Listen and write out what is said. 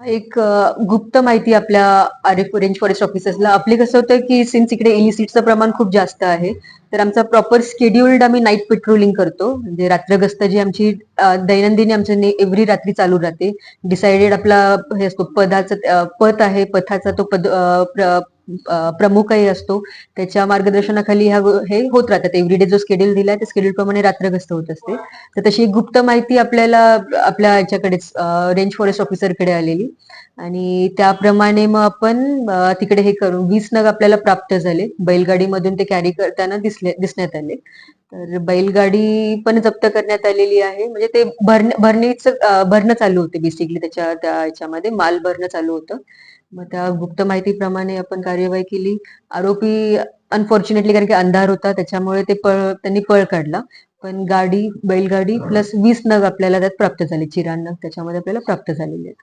एक गुप्त माहिती आपल्या आरएफ रेंज फॉरेस्ट ऑफिसर्सला आपले कसं होतं की सिन्स इकडे इलिसिटचं प्रमाण खूप जास्त आहे तर आमचा प्रॉपर स्केड्युल्ड आम्ही नाईट पेट्रोलिंग करतो. म्हणजे रात्र गस्त जी आमची दैनंदिनी आमच्या एव्हरी रात्री चालू राहते. डिसाइडेड आपला हे असतो पदाचा पथ आहे. पथाचा तो पद प्रमुखही असतो. त्याच्या मार्गदर्शनाखाली ह्या हे होत राहतात. एव्हरीडे जो स्केड्यूल दिलाय त्या स्केड्यूल प्रमाणे रात्रग्रस्त होत असते. तर तशी एक गुप्त माहिती आपल्याला आपल्या याच्याकडेच रेंज फॉरेस्ट ऑफिसरकडे आलेली. आणि त्याप्रमाणे मग आपण तिकडे हे करून वीस नग आपल्याला प्राप्त झाले. बैलगाडीमधून ते कॅरी करताना दिसले दिसण्यात आले. तर बैलगाडी पण जप्त करण्यात आलेली आहे. म्हणजे ते भरण भरणीच भरणं चालू होते बेसिकली त्याच्या त्या याच्यामध्ये. माल भरणं चालू होतं. मग त्या गुप्त माहितीप्रमाणे आपण कार्यवाही केली. आरोपी अनफॉर्च्युनेटली कारण की अंधार होता त्याच्यामुळे ते पळ त्यांनी पळ काढला. पण गाडी बैलगाडी प्लस वीस नग आपल्याला त्यात प्राप्त झाले. चिराण नग त्याच्यामध्ये आपल्याला प्राप्त झालेले आहेत.